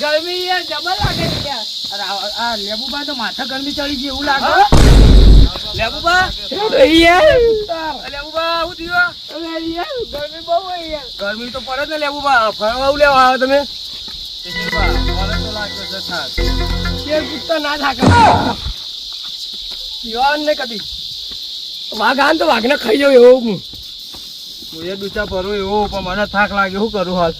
ગરમી યાર જબર લાગે છે યાર. અરે આ- લેબુબા તો માથા ગરમી ચડી ગઈ એવું લાગે. લેબુબા યાર, લેબુબા શું થયું? અરે યાર, ગરમી બહુ હોય યાર. ગરમી તો પડે ને લેબુબા ફરવા લેવા આવ્યો તમે? નહીં કદી. વાઘ ને તો વાઘને ખાઈ જાવ એવો હું. દુચા ભરું એવું પણ મને થાક લાગે શું કરું હાલ?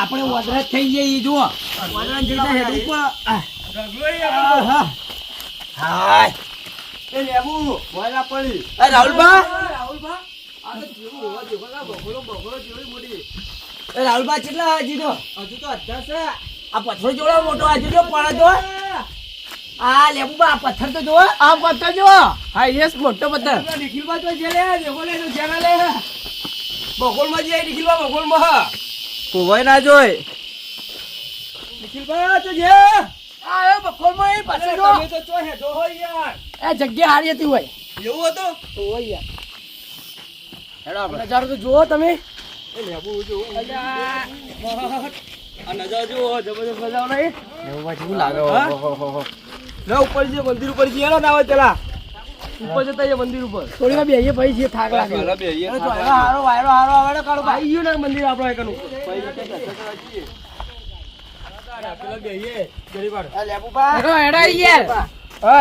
આપણે વદરા થઈ જઈએ જુઓ વદરા જઈને હેડ ઉપર હાય એ લેબુ ભોયલા પડી એ રાહુલબા એ રાહુલબા કેટલા હજી તો હજુ તો અઢાર છે આ પથ્થર જોડો મોટો હજુ જો પડે તો આ લેબુબા આ પથ્થર તો જો આ પથ્થર જોવો હા યસ મોટો પથ્થર નિખિલબા તો જે લે દેખો લે જેના લે બગોલમાં જઈ નિખિલબા બગોલમાં કોવાય ના જોય. નિખિલબા તો જે. આયો એ એ પાછળ જો. તમે તો ચો જો હોય યાર. એ જગ્યા હારી હતી હોય. એવું હતો? તો હોય યાર. હેડો આપણે નજારો તો જુઓ તમે. એ લેબુ જો. આ નજારો જો જબરજસ્ત મજા આવે કેવું લાગે? હા? લે ઉપર જે મંદિર ઉપર જઈએ ને આવે પેલા. ઉપર જતા જઈએ મંદિર ઉપર. થોડી વાર બેહીએ ભાઈ જે થાક લાગે. પેલા બેહીએ. હારો વાયરો હારો આવે ને કાળુબા આવી ને મંદિર આપણો એકનું.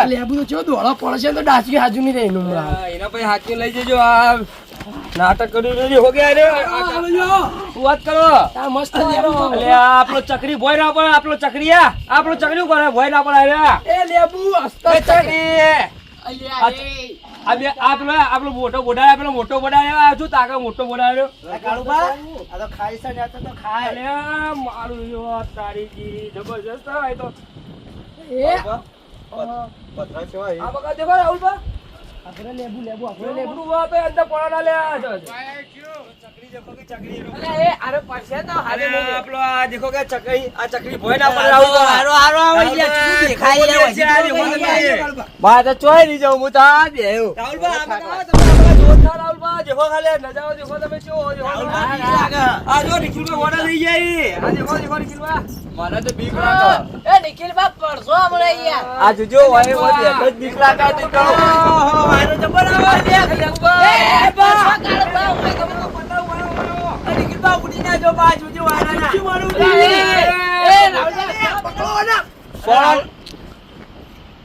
લેબુ તો ચેવો દોડો પડે તો ડાચકી હાજુ નહીં રહે એનું પછી લઈ જજો આ નાટક કર્યું નથી હો ગયા રે વાત કરો? આ મસ્ત લેબુ અલે આપણો ચકરી ભોય ના પડે આપણો ચકરી આ. આપણો ચકરી ઉપર ભોય ના પડે રે. એ લેબુ ચકરી આ બે આ પેલો આપણો મોટો બોડાયો પેલો મોટો બોડાયો આ શું મોટો બોડાયો કાળુબા આ તો ખાઈ છે ને તો તો ખાય અલે મારું જો તારી જી જબરજસ્ત હોય તો એ આ બકા દેખો રાહુલબા આપણે લેબુ લેબુ આપણે લેબુ વાપે વાત અંદર પોણા ના લે આ જો, જો. ચકરી દેખો કે ચકરી. અલ્યા એ આરે પડશે તો અરે રહે. આપણો આ દેખો કે ચકરી આ ચકરી ભોય ના પડે રાહુલબા. હારો હારો આવે શું દેખાય આ હજી તમે. તો તો ચોયની જાઉં હું તો આ. રાહુલબા, આમાં આવો જોરદાર રાહુલબા. દેખો ખાલી નજારો દેખો તમે લાગે. આ જો નિખિલભાઈ વડા લઈ જાય. આ દેખો, દેખો નિખિલભા. મને તો બીક લાગે. એ નિખિલ બાપ પડશો હમણાં યાર આ જોજો, જ બીક લાગે આવે. એ, નિખિલભા. એ, પડશો કાળો બા, ઉડી ના જો, બા જોજો. એ,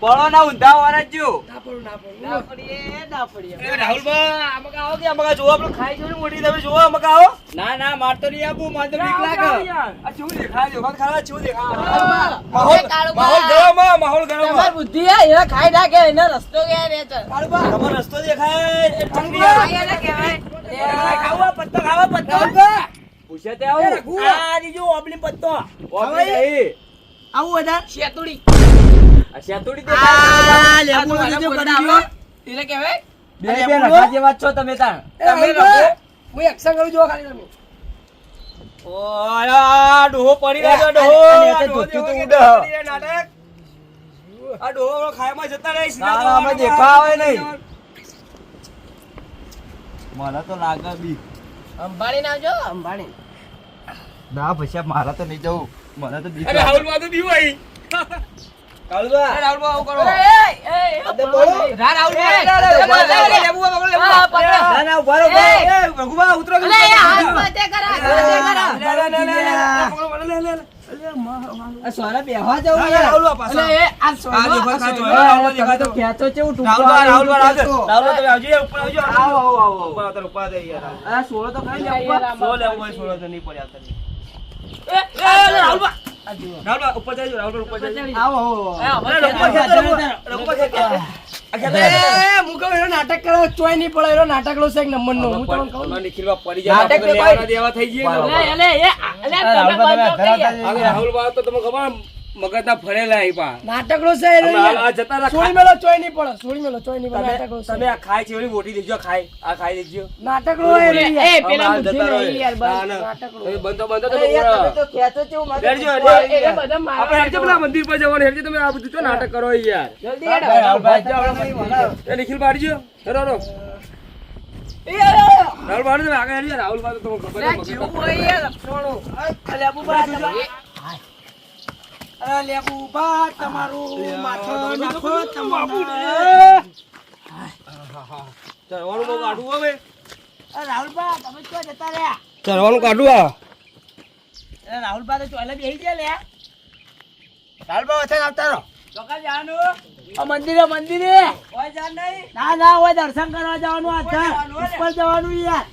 પળો ના ઊંધા વાળા જ જો. ના પડું, ના પડું. ના પડીએ, ના પડીએ. એ રાહુલભા, આમાં કાં આવો કે આમાં કાં જોવો આપણું ખાઈ જોઈને મોટી તમે જો આમાં કાં આવો? ના ના માર તો નહીં આપું માર તો બીક આવો, લાગે. આ ચેવું દેખાય છે? વખત ખાવા ચેવું દેખાય? માહોલ માહોલ ગરમ માહોલ ગરમ. તમારી બુદ્ધિ હે, એને ખાઈ નાખે, એને રસ્તો કે રે છે. તમારો રસ્તો દેખાય આ એને કહેવાય. એ ખાવા પત્તો ખાવા પત્તો પૂછે તે આવો આ રીજો ઓબલી પત્તો ઓબલી. આવું બધા શેતુડી. શેતુડી આ લેબુ આ તો કરી બધા અંબાણી કહેવાય. બે બે રખા જેવા છો તમે તાણ. તમે હું action કરું જુઓ ખાલી તમે. ઓય, ડોહો પડી રહ્યો ડોહો. અને એ તો ડોહો ધોતી તો દેખો ઉડે. કે નાટક. આ ડોહો ખાયમાં જતા રહે, સીધા ના, ના, અંબાણી નહીં. મને તો લાગે બી અંબાડીને આવજો અંબાડી ના પછી મારા તો નહીં જવું મને તો બીક અરે. કાળુબા. અરે રાહુલ બાબુ કરો. અરે, એ, એ, અરે બોલો. રા રાહુલ એ, ભાઈ. અરે, અરે, એ, ઊભા રહો, એ, લેબુ બાબુ, લેબુ હા, બાબુ. પકડો. ના ના ઊભા રહો, ઊભા એ, રઘુબા, ઉતરો કે ઉતરો. હાથ માથે કરા, હાથે કરા. લે, લે, લે, લે, પકડો, મને, લે, લે, લે. આ સોના બેહવા જવું. આવો, આવો, આવો. સોળો તો નહીં પડે આવતા નહીં. એ, એ, રાહુલ ઉપર જજો, ઉપર જજો. આવો, નાટક કરો ચોય નહીં પડે એનો નાટક લો છે એક નંબરનો. હું તમને કહું પડી જાય, નાટક તો દેવા થઈ ને. તમે રાહુલ ભાઈ, તો તમને ખબર મગજના ફરેલા એ પા. નાટકડો છે એ. આ જતા રહ્યા છોડી મેલો ચોય નહીં પડે છોડી મેલો ચોય નહીં પડે નાટકડો છે. તમે આ ખાય છે ઓલી મોટી દેજો ખાય. આ ખાઈ દેજો. નાટકડો એ એ પેલા. નહીં યાર બસ નાટકડો એ બંધો બંધો તો યાર. તો ખેંચો મારે તો બેસજો, ભૂખ એટલે- લાગી એટલે યાર. બધા મારવા આપણે હેડજો પેલા મંદિર પર જવાનું હેડજો તમે આ બધું તો નાટક કરો યાર. જલ્દી હેડ. ભાઈ મને. એ નિખિલ બાડજો હેરો રો રાહુલ તમે આગળ હેડજો. રાહુલ બાળજો તમને ખબર છે જીવું હોય યાર, અરે, લેબુભા, તમારું માથું નાખો, તમારું. ચરવાનું બહુ કાઢવું હવે અરે, તમે ક્યાં જતા રહ્યા? ચરવાનું કાઢવું આ અરે, રાહુલભા તો ચોલે બેસી ગયા લે. રાહુલભા, વચ્ચે આવતા રહો. જવાનું? આ મંદિરે મંદિરે નહીં? ના ના હોય દર્શન કરવા જવાનું. ઉપર જવાનું યાર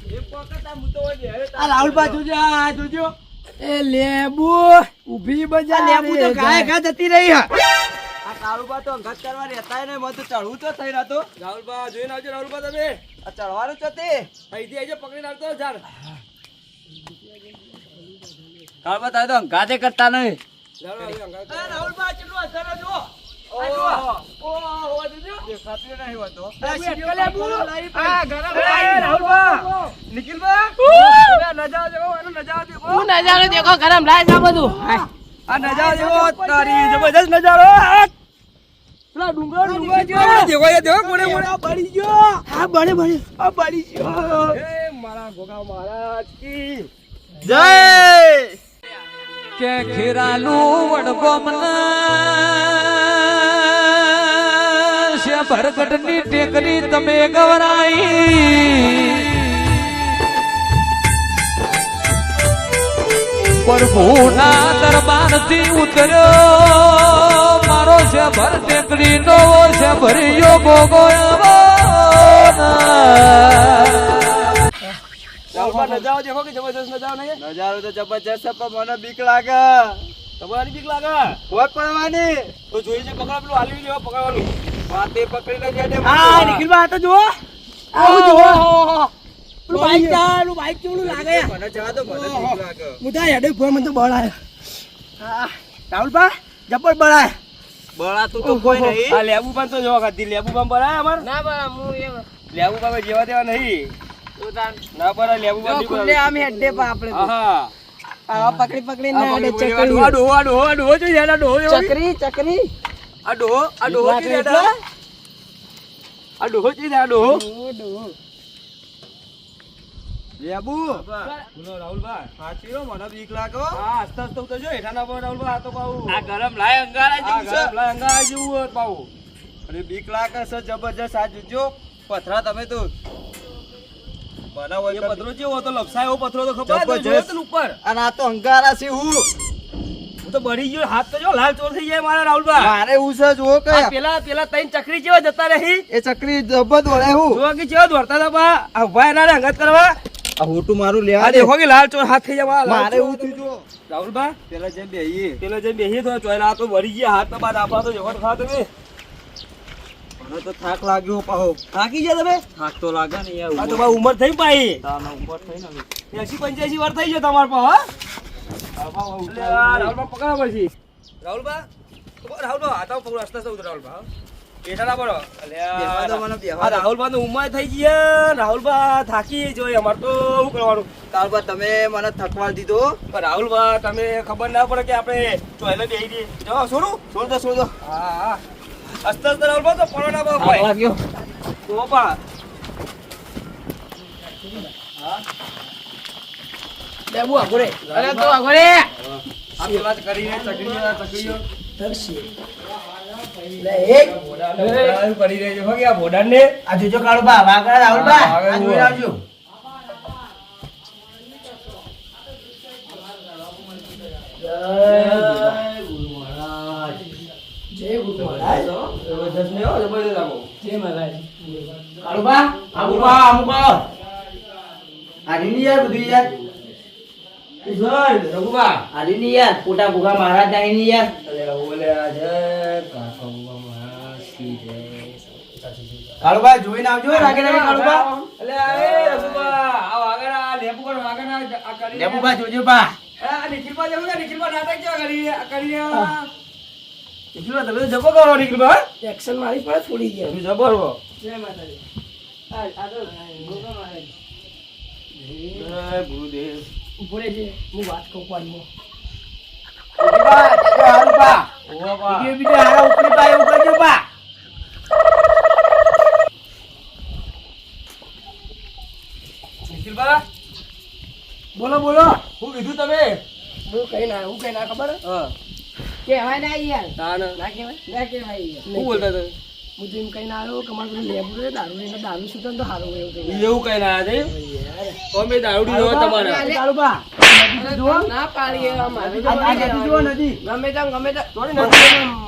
આ રાહુલભા જોજો જોજો એ લેબુ ઊભી બજા લેબુ તો ગાય. ઘા જતી રહી હા. આ કાળુબા તો અંગત કરવા રહેતા ને મત તો ચડવું તો થઈ નતું. રાહુલબા જોઈને આવજો રાહુલબા તમે. આ ચડવાનું છે તે અહીંથી આવજો પકડી નાખતો ચાલ કાળુબા તારે તો અંગાતે કરતા નહીં. રાહુલબા કેટલું અસર જો નજારો દેખો ગરમ લાય છે બધું. આ નજારો દેખો તારી જબરદસ્ત નજારો પેલા ડુંગરો ડુંગરો જો. દેખો એ ગયો આ બળે બળે આ બળી ગયો મારા ગોગા મહારાજ જય કે ખીરાલું વડગોમના છે. ભરગટની ટેકરી તમે ગવરાઈ. પ્રભુના દરબારથી ઉતર્યો. મારો છે ભર ટેકરી નો છે ભર્યો ગોગો રાહુલબા નજારો દેખો કે જબરદસ્ત નજારો નહીં નજારો તો જબરજસ્ત છે પણ મને બીક લાગે. તમારી બીક લાગે? કોઈ પડવાની? તો જોઈ છે પકડા પેલું હાલી લેવા પકડવાનું. વાતે પકડી લેજે ને આ નિખિલબા તો જુઓ. આવું જુઓ. પેલું બાઈક ચાલુ બાઈક કેવડું લાગે? મને જવા દો મને બીક લાગે. હું હેડે ભોય મને તો બળ આયો. જબર બળાય તું તો કોઈ નહીં. આ લેબુ પણ તો જોવા ખાતી લેબુ પણ બળાય અમાર? ના બળા હું લેબુ પણ જેવા તેવા નહીં. ના પર લેબુ જો ખુલ્લે આમ હેડે પા આપણે તો. આહા. પકડી પકડી આ હેડે પકડી પકડી ચકરી. આ ડોહો આ ડોહો ડોહો જોઈએ આ ડોહો ચકરી ચકરી. આ ડોહો આ ડોહો જોઈએ એટલે? આ આ ડોહો જોઈએ આ ડોહો. ડોહો, ડોહો. લેબુ બોલો રાહુલભાઈ સાચી હો, મને બીક લાગો આ આસ્તે આસ્તે ઉતરજો હેઠાના પર રાહુલભાઈ આ તો પાઉં. આ ગરમ લાય અંગારા જેવું છે. ગરમ લાય અંગારા જેવું પાઉં. બીક લાગે છે જબરજસ્ત આ જોજો પથરા તમે તો એ પથરો હતો લપસાયો પથરો તો ખબર જોયો ઉપર? અને આ તો અંગારા છે હું. હું તો બળી ગયો હાથ તો જો લાલ ચોર થઈ જાય મારા રાહુલભાઈ. મારે હું છે જુઓ આ પેલા પેલા ત્રણ ચકરી જેવા જતા રહી. એ ચકરી હું. જોવા કે જેવા દોડતા હતા બા. આ કરવા. આ હોટું મારું લેવા દેખો કે લાલ ચોર હાથ થઈ જાય મારે હું થયું જો રાહુલભાઈ પેલા જેમ બેહીએ. પેલા જેમ બેસી તો તો વળી ગયા હાથ તો બાદ આપણા તો જવા ખા તમે. મને તો થાક લાગ્યો પાહો. થાકી ગયા તમે? થાક તો લાગે ને યાર આ તો બા ઉંમર થઈ પાઈ તાના ઉપર થઈને હવે. એસી પંચ્યાસી વાર થઈ ગયો તમાર પર હા. રાહુલ બા પકડા પછી. આ તો પકડો ના બેહવા દો મને, બેહવા આ તો ઉંમર થઈ ગયા રાહુલભા થાકી જોઈએ અમાર તો શું કરવાનું? તારબા તમે મને થકવાડ દીધો. પણ રાહુલભા તમે ખબર ના પડે કે આપડે દો છોડ દો. હા. હા અસ્તે અસ્તે તો પડો ના બાપ ભાઈ લાગ્યો તો પા. અરે તો આગો આ પેલા કરીને ચકરીઓ ચકરીઓ લે, એક. ભોડાને રહેજો. હો કે આ ભોડાને આ જોજો કાળુબા વાગડા રાહુલબા હા, આ જોઈ આવજો. જય ગુરુ મહારાજ. હો જબરદસ્ત આપો જય મહારાજ. કાળુબા અમુક આવો, અમુક આવો. હારી ની યાર બધું યાર? જય રઘુબા. હારી યાર પોટા ભૂગા મહારાજ નાઈ યાર? અલે ઓલે આજે. કાકા મહારાજ કી જય. કાળુબા જોઈને આવજો રાગે રાગે કાળુબા. અલે એ રઘુબા આવ આગળ આ લેબુ આગળ આ કરી લેબુબા જોજો બા. આ નિખિલબા જેવું નિખિલબા નાટક કેવા કરી આ કરી નિખિલભાઈ, તમે જબો કરો હા? એક્શન મારી પડે છોડી ગયા તમે જબર હો. જય માતાજી. આ આ તો ગોગા મારે જય ગુરુદેવ. ઊભો છે હું વાત કહું ઉપરી. નિખિલભાઈ, બોલો બોલો. શું કીધું તમે? હું કઈ ના હું કઈ ના ખબર? હા, કહેવાય ના યાર તાન. ના કહેવાય ના કહેવાય યાર શું બોલતા તમે? હું તો એમ કઈ આવ્યો કે પેલું લેબુ છે દારૂ લઈને દારૂ છૂટે તો સારું એવું કઈ એવું કઈ ના છે તો દારૂડી જોવા તમારા હારું બા. ના પાડીએ અમારે આ આ નદી જુઓ નદી. ગમે તેમ ગમે તેમ થોડી.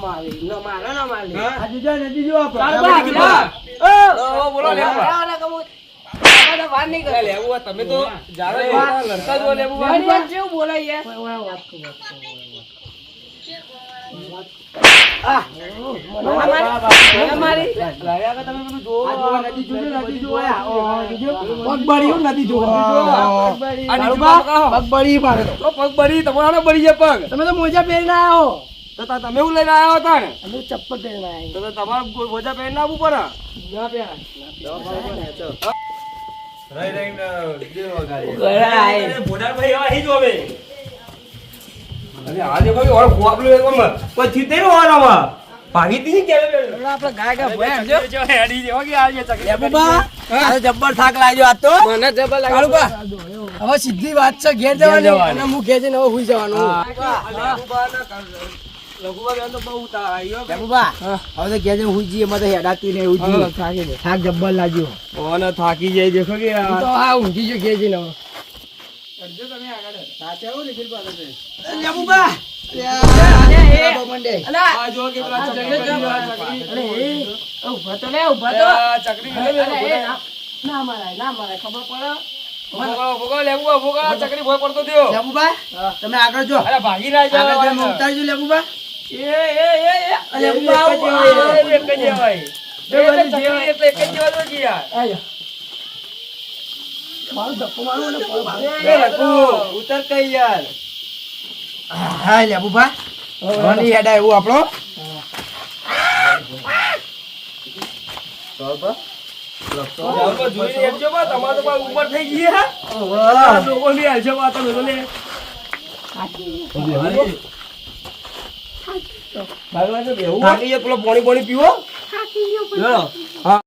મારી ન મારે ના મારી આ નદી જુઓ આપણે. બા, નિખિલભાઈ. જા. ઓ, બોલો લેવા. ના, ના, કમું. આ બધા વાર નહીં કરે. અરે લેવું તમે તો જાડો લડકા જો લેવું. મારી બોલાય યાર. વાત કરું. તમે તો. મોજા પહેરીને આવ્યો તો તમે એવું લઈને આવ્યા હતા ને ચપ્પલ પહેરીને આવ્યા તો તમારે મોજા પહેરીને આવવું પડે ના ભોડાભાઈ એવા જ હવે. અરે આજે કોઈ ઓર ખોપલું ભાગી બેઠો? હવે આપણે ગાય ગાય ભોયા છે. જો હેડી જેવા કે આજે ચકલી લેબુ આ જબ્બર થાક લાગ્યો આજ તો. મને જબર લાગે હવે સીધી વાત છે ઘેર જવાની. અને હું ઘેર જઈને હવે હુઈ જવાનું. એમાં. થાકી થાક જબ્બર લાગ્યો. થાકી જાય દેખો કે ઊંઘી ગયો ઘેર જઈને ના- ના મરાય, ના મરાય, ખબર પડે? ભોગો ભોગો લેવું હોય, ભોગો આ ચકલી ભોય પડતો તમે આગળ જો અરે ભાગી ના જાઓ. આગળ જઈને ઉતારજો લેબુ એ, એ, એ, એ. અરે એક જ આવું, હોય. આવું. એક જ જેવાય. એક જ જેવા તો યાર. આયો. મારું ધક્કો મારું અને પગ ભાગે. એ લખુ, ઉતર કઈ યાર. હા બા રોની હેડા એવું આપણો બા, તમારે તો બા ઉંમર થઈ ગઈ હે. આ લોકો ની હેડજો બા, તમે તો લે. ભાગવા તો બેહું હોય. પેલો પાણી પાણી પીવો. લ્યો.